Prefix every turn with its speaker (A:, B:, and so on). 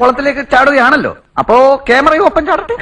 A: കുളത്തിലേക്ക് ചാടുകയാണല്ലോ. അപ്പോ ക്യാമറയും ഒപ്പം ചാടട്ടെ.